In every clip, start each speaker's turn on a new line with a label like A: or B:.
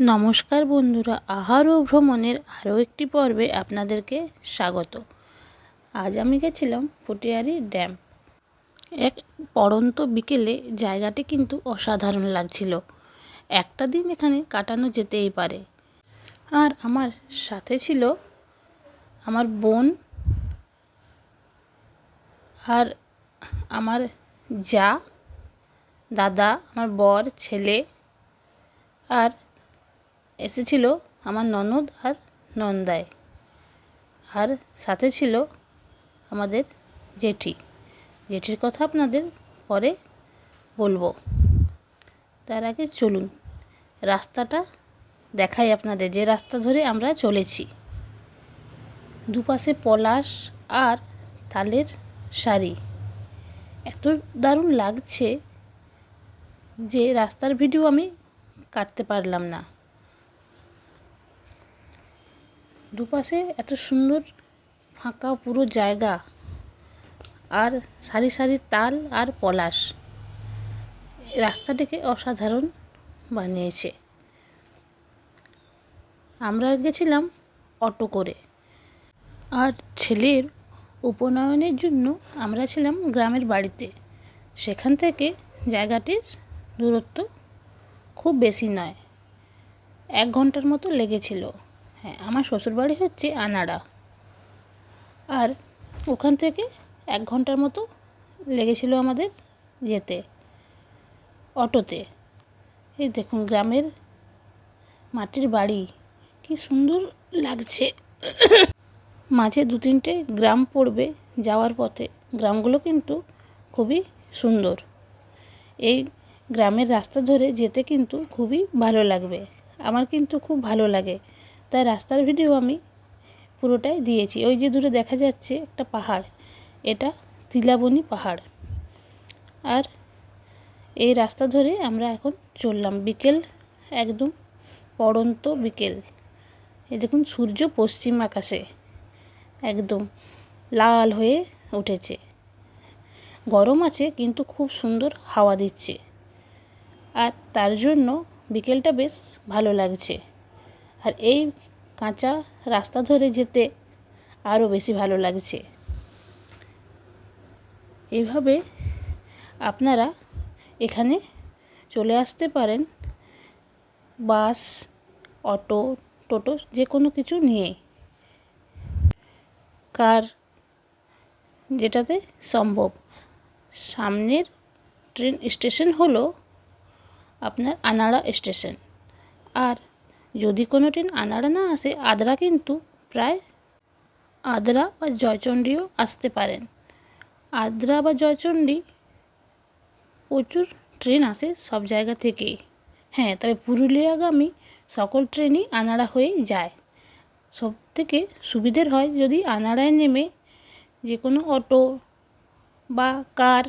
A: নমস্কার বন্ধুরা আহার ও ভ্রমণের আরও একটি পর্বে আপনাদেরকে স্বাগত। আজ আমি গেছিলাম পটিয়ারি ড্যাম। এক পড়ন্ত বিকেলে জায়গাটি কিন্তু অসাধারণ লাগছিল। একটা দিন এখানে কাটানো যেতেই পারে। আর আমার সাথে ছিল আমার বোন আর আমার যা, দাদা, আমার বর, ছেলে আর এসেছিল আমার ননদ আর নন্দায় আর সাথে ছিল আমাদের জেঠি। জেঠির কথা আপনাদের পরে বলব। তার আগে চলুন, রাস্তাটা দেখাই আপনাদের, যে রাস্তা ধরে আমরা চলেছি। দুপাশে পলাশ আর তালের শাড়ি। এত দারুণ লাগছে যে রাস্তার ভিডিও আমি কাটতে পারলাম না। দুপাশে এত সুন্দর ফাঁকা পুরো জায়গা আর সারি সারি তাল আর পলাশ। রাস্তাটিকে অসাধারণ বানিয়েছে। আমরা গেছিলাম অটো করে। আর ছেলের উপনয়নের জন্য আমরা ছিলাম গ্রামের বাড়িতে। সেখান থেকে জায়গাটির দূরত্ব খুব বেশি নয়, এক ঘণ্টার মতো লেগেছিল। হ্যাঁ আমার শ্বশুরবাড়ি হচ্ছে আনাড়া। আর ওখান থেকে এক ঘণ্টার মতো লেগেছিল আমাদের যেতে, অটোতে। এই দেখুন গ্রামের মাটির বাড়ি, কি সুন্দর লাগছে। মাঝে দু তিনটে গ্রাম পড়বে যাওয়ার পথে। গ্রামগুলো কিন্তু খুবই সুন্দর। এই গ্রামের রাস্তা ধরে যেতে কিন্তু খুবই ভালো লাগবে। আমার কিন্তু খুব ভালো লাগে। তাই রাস্তার ভিডিও আমি পুরোটাই দিয়েছি। ওই যে দূরে দেখা যাচ্ছে একটা পাহাড়, এটা তিলাবনি পাহাড়। আর এই রাস্তা ধরে আমরা এখন চললাম। বিকেল, একদম পড়ন্ত বিকেল। এই দেখুন, সূর্য পশ্চিম আকাশে একদম লাল হয়ে উঠেছে। গরম আছে, কিন্তু খুব সুন্দর হাওয়া দিচ্ছে। আর তার জন্য বিকেলটা বেশ ভালো লাগছে। আর এই কাঁচা রাস্তা ধরে যেতে আরও বেশি ভালো লাগছে। এইভাবে আপনারা এখানে চলে আসতে পারেন। বাস, অটো, টোটো, যে কোনো কিছু নিয়ে। কার যেটাতে সম্ভব। সামনের ট্রেন স্টেশন হলো আপনার আনাড়া স্টেশন। আর যদি কোনো ট্রেন আনাড়া না আসে, আদ্রা কিন্তু প্রায় আদ্রা বা জয়চণ্ডীও আসতে পারেন। আদ্রা বা জয়চণ্ডী প্রচুর ট্রেন আসে সব জায়গা থেকেই। হ্যাঁ তবে পুরুলিয়াগামী সকল ট্রেনই আনাড়া হয়ে যায়। সব থেকে সুবিধের হয় যদি আনাড়ায় নেমে যে কোনো অটো বা কার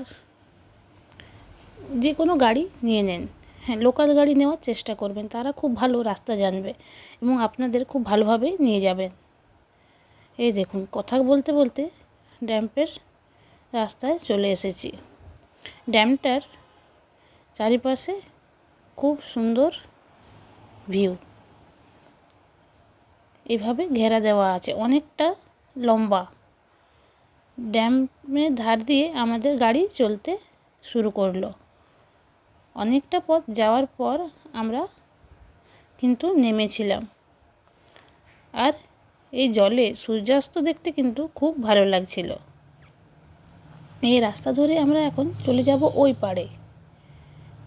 A: যে কোনো গাড়ি নিয়ে নেন। হ্যাঁ লোকাল গাড়ি নেওয়ার চেষ্টা করবেন। তারা খুব ভালো রাস্তা জানবে এবং আপনাদের খুব ভালোভাবে নিয়ে যাবেন এই দেখুন, কথা বলতে বলতে ড্যাম্পের রাস্তায় চলে এসেছি। ড্যামটার চারিপাশে খুব সুন্দর ভিউ এভাবে ঘেরা দেওয়া আছে। অনেকটা লম্বা। ড্যামের ধার দিয়ে আমাদের গাড়ি চলতে শুরু করল। অনেকটা পথ যাওয়ার পর আমরা কিন্তু নেমেছিলাম। আর এই জলে সূর্যাস্ত দেখতে কিন্তু খুব ভালো লাগছিল। এই রাস্তা ধরে আমরা এখন চলে যাব ওই পাড়ে।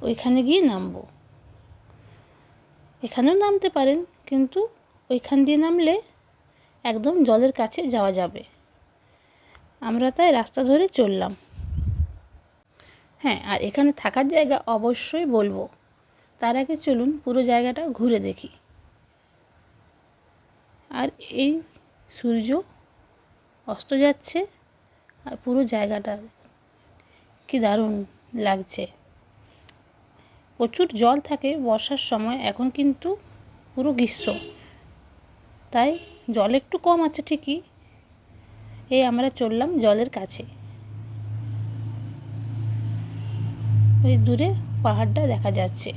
A: ওইখানে গিয়ে নামবো। এখানেও নামতে পারেন, কিন্তু ওইখান দিয়ে নামলে একদম জলের কাছে যাওয়া যাবে। আমরা তাই রাস্তা ধরে চললাম। হ্যাঁ আর এখানে থাকার জায়গা অবশ্যই বলব। তার আগে চলুন পুরো জায়গাটা ঘুরে দেখি। আর এই সূর্য অস্ত যাচ্ছে, আর পুরো জায়গাটা কি দারুণ লাগছে। প্রচুর জল থাকে বর্ষার সময়, এখন কিন্তু পুরো গ্রীষ্ম। তাই জল একটু কম আছে ঠিকই। এই আমরা চললাম জলের কাছে। ওই দূরে পাহাড়টা দেখা যাচ্ছে।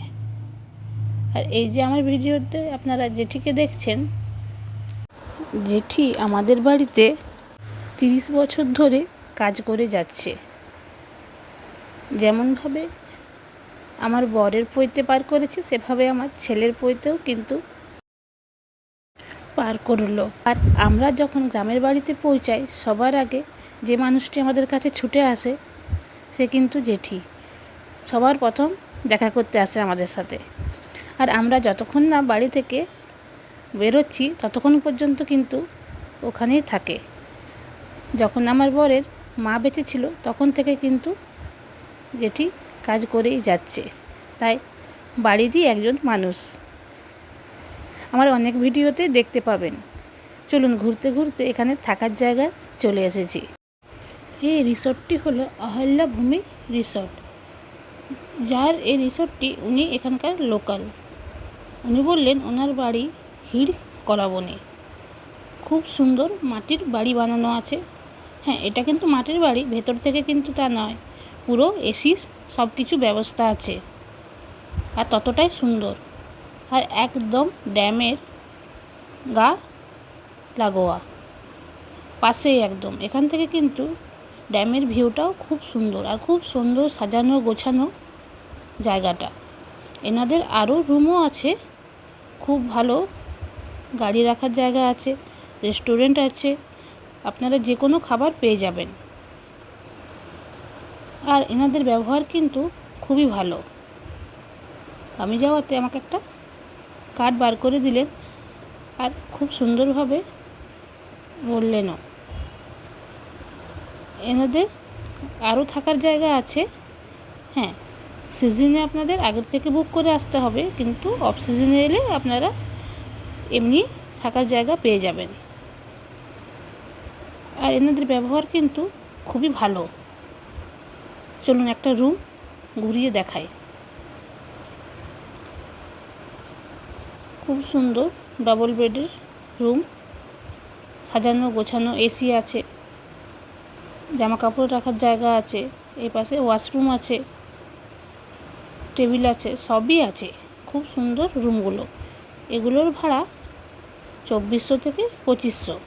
A: আর এই যে আমার ভিডিওতে আপনারা জেঠিকে দেখছেন, জেঠি আমাদের বাড়িতে তিরিশ বছর ধরে কাজ করে যাচ্ছে। যেমনভাবে আমার বরের পইতে পার করেছে, সেভাবে আমার ছেলের পইতেও কিন্তু পার করল। আর আমরা যখন গ্রামের বাড়িতে পৌঁছাই, সবার আগে যে মানুষটি আমাদের কাছে ছুটে আসে, সে কিন্তু জেঠি। সবার প্রথম দেখা করতে আসে আমাদের সাথে। আর আমরা যতক্ষণ না বাড়ি থেকে বেরোচ্ছি, ততক্ষণ পর্যন্ত কিন্তু ওখানেই থাকে। যখন আমার বরের মা বেঁচে ছিল, তখন থেকে কিন্তু যেটি কাজ করেই যাচ্ছে। তাই বাড়িরই একজন মানুষ। আমার অনেক ভিডিওতে দেখতে পাবেন। চলুন ঘুরতে ঘুরতে এখানে থাকার জায়গা চলে এসেছি। এই রিসর্টটি হলো অহল্যা ভূমি রিসর্ট। যার এই রিসর্টটি উনি এখানকার লোকাল। উনি বললেন, ওনার বাড়ি হিড় কলাবনে। খুব সুন্দর মাটির বাড়ি বানানো আছে। হ্যাঁ এটা কিন্তু মাটির বাড়ি, ভেতর থেকে কিন্তু তা নয়। পুরো এসি সব কিছু ব্যবস্থা আছে। আর ততটাই সুন্দর। আর একদম ড্যামের গা লাগোয়া। পাশেই একদম। এখান থেকে কিন্তু ড্যামের ভিউটাও খুব সুন্দর। আর খুব সুন্দর সাজানো গোছানো জায়গাটা। এনাদের আরও রুমও আছে, খুব ভালো গাড়ি রাখার জায়গা আছে, রেস্টুরেন্ট আছে, আপনারা যে কোনো খাবার পেয়ে যাবেন। আর এনাদের ব্যবহার কিন্তু খুবই ভালো। আমি যাওয়াতে আমাকে একটা কার্ড বার করে দিলেন আর খুব সুন্দরভাবে বললেনও এনাদের আরও থাকার জায়গা আছে হ্যাঁ সিজনে আপনাদের আগের থেকে বুক করে আসতে হবে, কিন্তু অফ সিজনে এলে আপনারা এমনি থাকার জায়গা পেয়ে যাবেন। আর এনাদের ব্যবহার কিন্তু খুবই ভালো। চলুন একটা রুম ঘুরিয়ে দেখায় খুব সুন্দর ডবল বেডের রুম সাজানো গোছানো এসি আছে জামা কাপড় রাখার জায়গা আছে এই পাশে ওয়াশরুম আছে। টেবিল আছে, সবই আছে। খুব সুন্দর রুমগুলো। এগুলোর ভাড়া চব্বিশশো থেকে পঁচিশশো।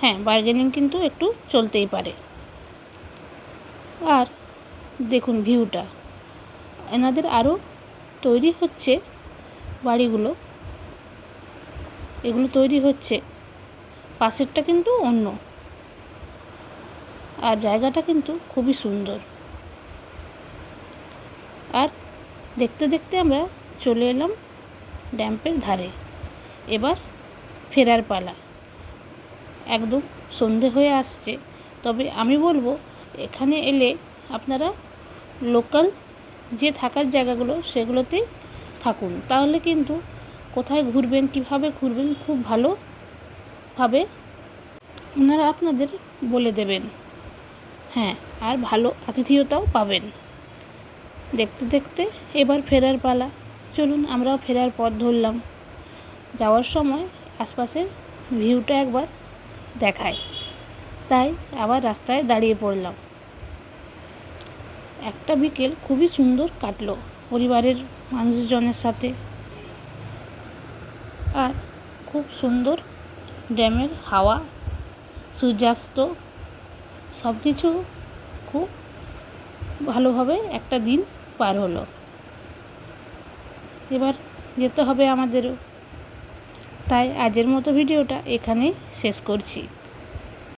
A: হ্যাঁ বার্গেনিং কিন্তু একটু চলতেই পারে। আর দেখুন ভিউটা এনাদের আরও তৈরি হচ্ছে বাড়িগুলো। এগুলো তৈরি হচ্ছে। পাশেরটা কিন্তু অন্য। আর জায়গাটা কিন্তু খুবই সুন্দর। আর দেখতে দেখতে আমরা চলে এলাম ড্যাম্পের ধারে। এবার ফেরার পালা। একদম সন্ধে হয়ে আসছে। তবে আমি বলব, এখানে এলে আপনারা লোকাল যে থাকার জায়গাগুলো, সেগুলোতেই থাকুন। তাহলে কিন্তু কোথায় ঘুরবেন, কীভাবে ঘুরবেন, খুব ভালোভাবে ওনারা আপনাদের বলে দেবেন। হ্যাঁ আর ভালো আতিথেয়তাও পাবেন। দেখতে দেখতে এবার ফেরার পালা। চলুন আমরাও ফেরার পথ ধরলাম। যাওয়ার সময় আশপাশের ভিউটা একবার দেখায়। তাই আবার রাস্তায় দাঁড়িয়ে পড়লাম। একটা বিকেল খুবই সুন্দর কাটলো পরিবারের মানুষজনের সাথে। আর খুব সুন্দর ড্যামের হাওয়া, সূর্যাস্ত সব কিছু খুব ভালোভাবে একটা দিন পার হলো। এবার যেতে হবে আমাদেরও। তাই আজের মতো ভিডিওটা এখানেই শেষ করছি।